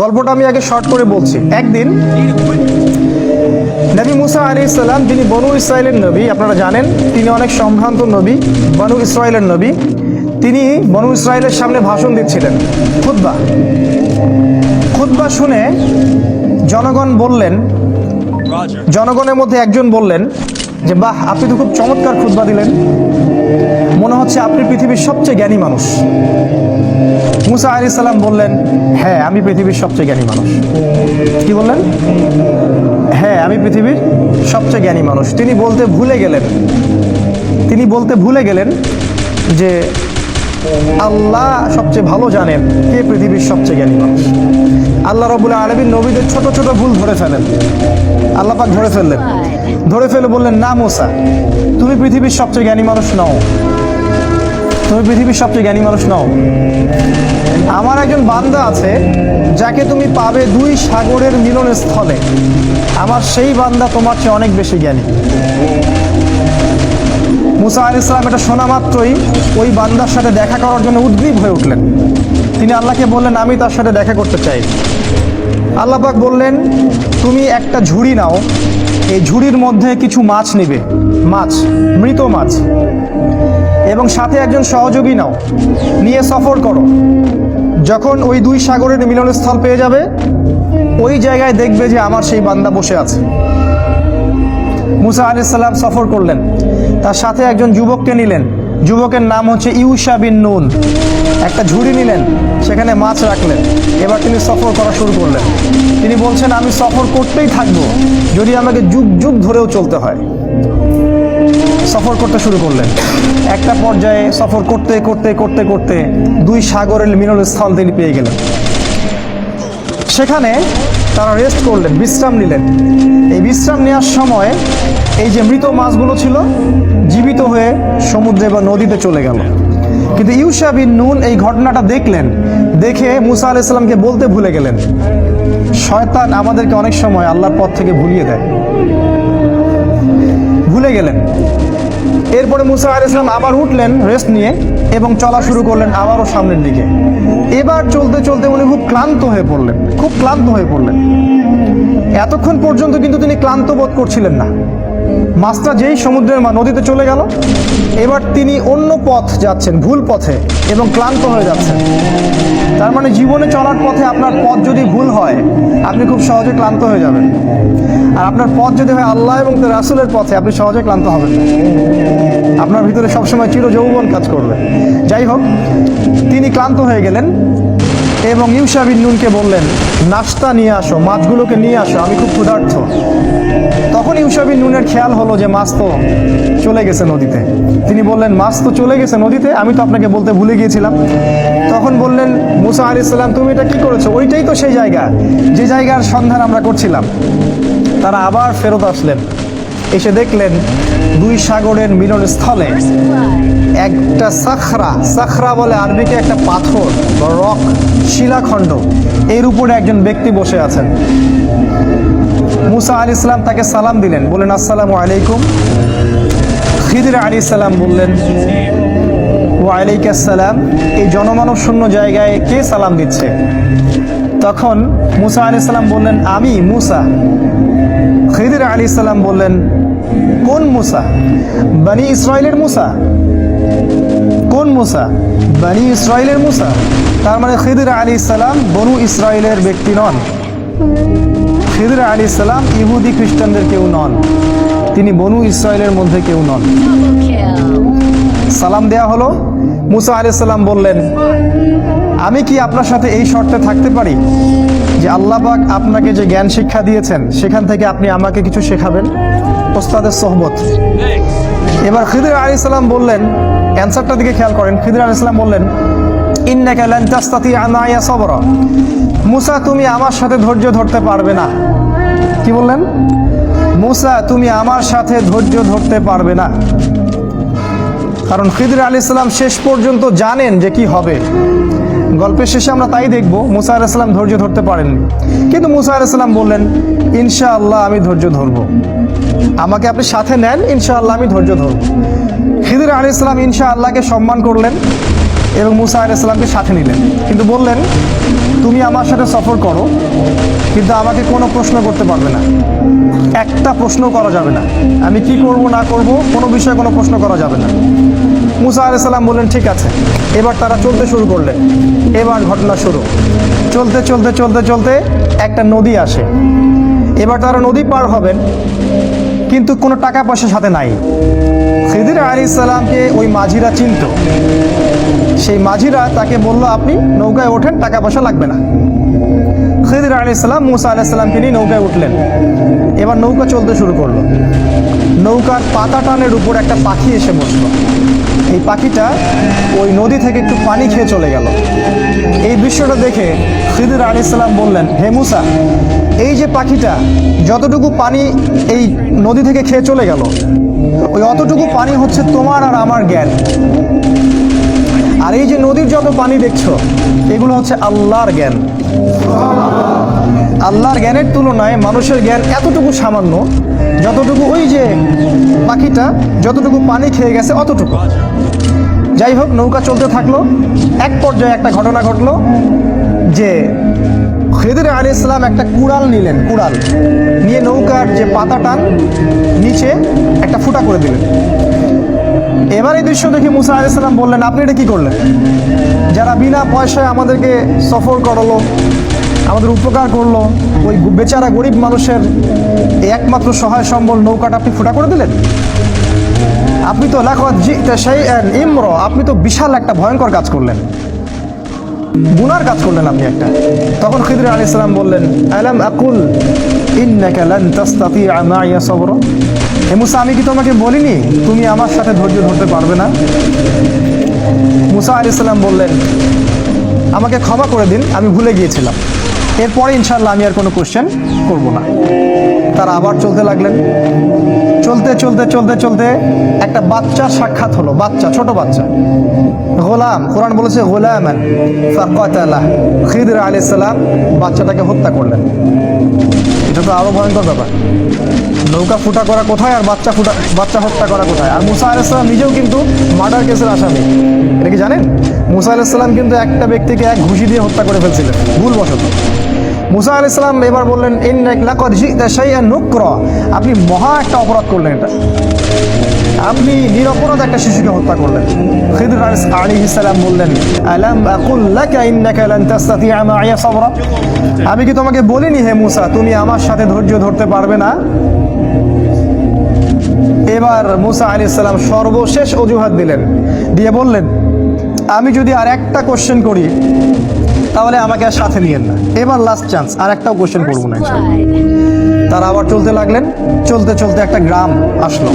গল্পটা আমি আগে শর্ট করে বলছি। একদিন নবী মুসা আলী ইসলাম যিনি বনু ইসরায়েলের নবী আপনারা জানেন তিনি অনেক সম্ভ্রান্ত নবী বনু ইসরায়েলের নবী তিনি বনু ইসরায়েলের সামনে ভাষণ দিচ্ছিলেন খুতবা। খুতবা শুনে জনগণ বললেন জনগণের মধ্যে একজন বললেন যে বাহ আপনি তো খুব চমৎকার খুতবা দিলেন। মনে হচ্ছে আপনি পৃথিবীর সবচেয়ে জ্ঞানী মানুষ। মুসা আলি সাল্লাম বললেন হ্যাঁ আমি পৃথিবীর সবচেয়ে জ্ঞানী মানুষ। কি বললেন? হ্যাঁ আমি পৃথিবীর সবচেয়ে জ্ঞানী মানুষ। তিনি বলতে ভুলে গেলেন। তিনি বলতে ভুলে গেলেন যে আল্লাহ সবচেয়ে ভালো জানেন কে পৃথিবীর সবচেয়ে জ্ঞানী মানুষ। আল্লাহ রবুল্লা আলমীর নবীদের ছোট ছোট ভুল ধরে ফেলেন। আল্লাহ পাক ধরে ফেললেন। ধরে ফেলে বললেন, না মোসা, তুমি পৃথিবীর সবচেয়ে জ্ঞানী মানুষ নও। তুমি পৃথিবীর সবচেয়ে জ্ঞানী মানুষ নও। আমার একজন বান্দা আছে, যাকে তুমি পাবে দুই সাগরের মিলন স্থলে আমার সেই বান্দা তোমার চেয়ে অনেক বেশি জ্ঞানী। মুসা আল ইসলাম এটা শোনা মাত্রই ওই বান্দার সাথে দেখা করার জন্য উদ্গ্রীব হয়ে উঠলেন। তিনি আল্লাহকে বললেন, আমি তার সাথে দেখা করতে চাই। আল্লাহ পাক বললেন, তুমি একটা ঝুড়ি নাও এই ঝুড়ির মধ্যে কিছু মাছ নেবে। মাছ, মৃত মাছ। এবং সাথে একজন সহযোগী নাও। নিয়ে সফর করো। যখন ওই দুই সাগরের মিলনস্থল পেয়ে যাবে, ওই জায়গায় দেখবে যে আমার সেই বান্দা বসে আছে। মুসা আলাইসাল্লাম সফর করলেন। তার সাথে একজন যুবককে নিলেন। যুবকের নাম হচ্ছে ইউসা বিন নুন। একটা ঝুড়ি নিলেন, সেখানে মাছ রাখলেন। এবার তিনি সফর করা শুরু করলেন। তিনি বলছেন, আমি সফর করতেই থাকব, যদি আমাকে যুগ যুগ ধরেও চলতে হয়। সফর করতে শুরু করলেন। একটা পর্যায়ে সফর করতে করতে করতে করতে দুই সাগরের মিলনস্থল তিনি পেয়ে গেলেন। সেখানে তারা রেস্ট করলেন, বিশ্রাম নিলেন। এই বিশ্রাম নেওয়ার সময় এই যে মৃত মাছগুলো ছিল হয়ে সমুদ্রে বা নদীতে চলে গেল। কিন্তু ইউসা বিন নুন এই ঘটনাটা দেখলেন, দেখে মুসা আলাইসাল্লামকে বলতে ভুলে গেলেন। শয়তান আমাদেরকে অনেক সময় আল্লাহর পথ থেকে ভুলিয়ে দেয়। ভুলে গেলেন। এরপরে মুসা আলাইসালাম আবার উঠলেন রেস্ট নিয়ে এবং চলা শুরু করলেন আবারও সামনের দিকে। এবার চলতে চলতে উনি খুব ক্লান্ত হয়ে পড়লেন, খুব ক্লান্ত হয়ে পড়লেন। এতক্ষণ পর্যন্ত কিন্তু তিনি ক্লান্ত বোধ করছিলেন না। মাছটা যেই সমুদ্রের মা নদীতে চলে গেল, এবার তিনি অন্য পথ যাচ্ছেন, ভুল পথে, এবং ক্লান্ত হয়ে যাচ্ছেন। তার মানে জীবনে চলার পথে আপনার পথ যদি ভুল হয়, আপনি খুব সহজে ক্লান্ত হয়ে যাবেন। আর আপনার পথ যদি হয় আল্লাহ এবং তার রাসুলের পথে, আপনি সহজে ক্লান্ত হবেন। আপনার ভিতরে সবসময় চির যৌবন কাজ করবে। যাই হোক, তিনি ক্লান্ত হয়ে গেলেন। এবং ইউসা বিন নুনকে বললেন, নাস্তা নিয়ে আসো, মাছগুলোকে নিয়ে আসো, আমি খুব ক্ষুধার্থ তখন ইউসা বিন নুনের খেয়াল হলো যে মাছ তো চলে গেছে নদীতে। তিনি বললেন, মাছ তো চলে গেছে নদীতে, আমি তো আপনাকে বলতে ভুলে গিয়েছিলাম। তখন বললেন, মুসা আলি সাল্লাম তুমি এটা কি করেছ? ওইটাই তো সেই জায়গা, যে জায়গার সন্ধান আমরা করছিলাম। তারা আবার ফেরত আসলেন। এসে দেখলেন দুই সাগরের মিলনস্থলে একটা সাখরা সাখরা বলে আরবিতে একটা পাথর বা রক শিলাখণ্ড। এর উপরে একজন ব্যক্তি বসে আছেন। মুসা আলি ইসলাম তাকে সালাম দিলেন, বললেন, আসসালামু আলাইকুম। খিদির আলী সালাম বললেন ওয়ালাইকাসসালাম এই জনমানব শূন্য জায়গায় কে সালাম দিচ্ছে? তখন মুসা আলি সাল্লাম বললেন, আমি মুসা। খিদির আলী সাল্লাম বললেন, কোন মুসা? বানি ইসরায়েলের মুসা। কোন মুসা? বানি ইসরায়েলের মুসা। তার মানে খিদির আলী সালাম বনু ইসরায়েলের ব্যক্তি নন। খিদির আলী সালাম ইহুদি খ্রিস্টানদের কেউ নন। তিনি বনু ইসরায়েলের মধ্যে কেউ নন। সালাম দেয়া হলো। মুসা আলি সাল্লাম বললেন আমি কি আপনার সাথে এই শর্তে থাকতে পারি? যে আল্লাহ পাক আপনাকে যে জ্ঞান শিক্ষা দিয়েছেন, সেখান থেকে আপনি আমাকে কিছু শেখাবেন? ওস্তাদের সোহবত এবার খিদির আলী সাল্লাম বললেন অ্যান্সারটার দিকে খেয়াল করেন, খিদির আলী সাল্লাম বললেন, ইন্নাকা লান তাস্তাতি আনায়া সবরা। মুসা, তুমি আমার সাথে ধৈর্য ধরতে পারবে না। কি বললেন? মুসা, তুমি আমার সাথে ধৈর্য ধরতে পারবে না। কারণ খিদির আলী ইসলাম শেষ পর্যন্ত জানেন যে কি হবে। গল্পের শেষে আমরা তাই দেখব, মুসা আলাহ ইসলাম ধৈর্য ধরতে পারেননি। কিন্তু মুসা আলাহ ইসলাম বললেন, ইনশাআল্লাহ আমি ধৈর্য ধরবো। আমাকে আপনি সাথে নেন, ইনশাআল্লাহ আমি ধৈর্য ধরবো। খিদির আলী ইসলাম ইনশাআল্লাহকে সম্মান করলেন এবং মুসা ইসলামকে সাথে নিলেন। কিন্তু বললেন, তুমি আমার সাথে সফর করো, কিন্তু আমাকে কোনো প্রশ্ন করতে পারবে না। একটা প্রশ্ন করা যাবে না। আমি কি করব, না করব, কোনো বিষয়ে কোনো প্রশ্ন করা যাবে না। মুসা আলাইসাল্লাম বললেন, ঠিক আছে। এবার তারা চলতে শুরু করলেন। এবার ঘটনা শুরু। চলতে চলতে চলতে চলতে একটা নদী আসে। এবার তারা নদী পার হবেন, কিন্তু কোনো টাকা পয়সা সাথে নাই। খিদির আলী ওই মাঝিরা চিনত। সেই মাঝিরা তাকে বলল, আপনি নৌকায় ওঠেন, টাকা পয়সা লাগবে না। খিদির আলী মুসা আলাহ ইসলামকে নিয়ে নৌকায় উঠলেন। এবার নৌকা চলতে শুরু করল। নৌকার পাতা টানের উপর একটা পাখি এসে বসল। এই পাখিটা ওই নদী থেকে একটু পানি খেয়ে চলে গেল। এই দৃশ্যটা দেখে খিদির আলি ইসলাম বললেন, হে মুসা, এই যে পাখিটা যতটুকু পানি এই নদী থেকে খেয়ে চলে গেল, ওই অতটুকু পানি হচ্ছে তোমার আর আমার জ্ঞান। আর এই যে নদীর যত পানি দেখছ, এগুলো হচ্ছে আল্লাহর জ্ঞান। আল্লাহর জ্ঞানের তুলনায় মানুষের জ্ঞান এতটুকু সামান্য, যতটুকু ওই যে পাখিটা, যতটুকু পানি খেয়ে গেছে অতটুকু। যাই হোক, নৌকা চলতে থাকল। এক পর্যায়ে একটা ঘটনা ঘটলো যে খেদির আলী ইসলাম একটা কুড়াল নিলেন, কুড়াল। নিয়ে নৌকার যে পাতা টান, নিচে একটা ফুটা করে দিলেন। এবার এই দৃশ্য দেখে মুসা আলাইসাল্লাম বললেন, আপনি এটা কি করলেন? যারা বিনা পয়সায় আমাদেরকে সফর করালো, আমাদের উপকার করল, ওই বেচারা গরিব মানুষের একমাত্র সহায় সম্বল নৌকাটা আপনি ফুটা করে দিলেন? আপনি তো লাখত জিতে সেই ইমর, আপনি তো বিশাল একটা ভয়ঙ্কর কাজ করলেন। গুনার কাজ করলেন আপনি একটা। তখন খিদির আলী ইসলাম বললেন, আলাম আকুল ইন্নাকা লান তাস্তাতিআ মাইয়া সবর? হে মুসা, আমি কি তোমাকে বলিনি? তুমি আমার সাথে ধৈর্য ধরতে পারবে না? মুসা আলী ইসলাম বললেন, আমাকে ক্ষমা করে দিন, আমি ভুলে গিয়েছিলাম। এরপরে ইনশাল্লাহ আমি আর কোনো কোশ্চেন করব না। তারা আবার চলতে লাগলেন। চলতে চলতে চলতে চলতে একটা বাচ্চার সাক্ষাৎ হলো। বাচ্চা, ছোট বাচ্চা। গোলাম, কোরআন বলেছে ফাকাতালা খিদির আলাইহিস সালাম। বাচ্চাটাকে হত্যা করলেন। এটা তো আরও ভয়ঙ্কর ব্যাপার। নৌকা ফুটা করা কোথায় আর বাচ্চা ফুটা, বাচ্চা হত্যা করা কোথায়? আর মুসা আলাইসাল্লাম নিজেও কিন্তু মার্ডার কেসের আসামি। এটা কি জানেন? মুসা আলাইসাল্লাম কিন্তু একটা ব্যক্তিকে এক ঘুষি দিয়ে হত্যা করে ফেলছিলেন। ভুলবশত। মুসা আলাইসাল্লাম এবার বললেন নুকরা। আপনি মহা একটা অপরাধ করলেন এটা। আপনি নিরপরাধ একটা শিশুকে হত্যা করলেন। খিদর আলাইহিস সালাম বললেন আমি কি তোমাকে বলিনি, হে মুসা, তুমি আমার সাথে ধৈর্য ধরতে পারবে না? এবার মুসা আলী সালাম সর্বশেষ অজুহাত দিলেন। দিয়ে বললেন, আমি যদি আর একটা কোশ্চেন করি তাহলে আমাকে আর সাথে নিয়েন না এবার লাস্ট চান্স আর একটাও কোশ্চেন করব না। তারা আবার চলতে লাগলেন, চলতে চলতে একটা গ্রাম আসলো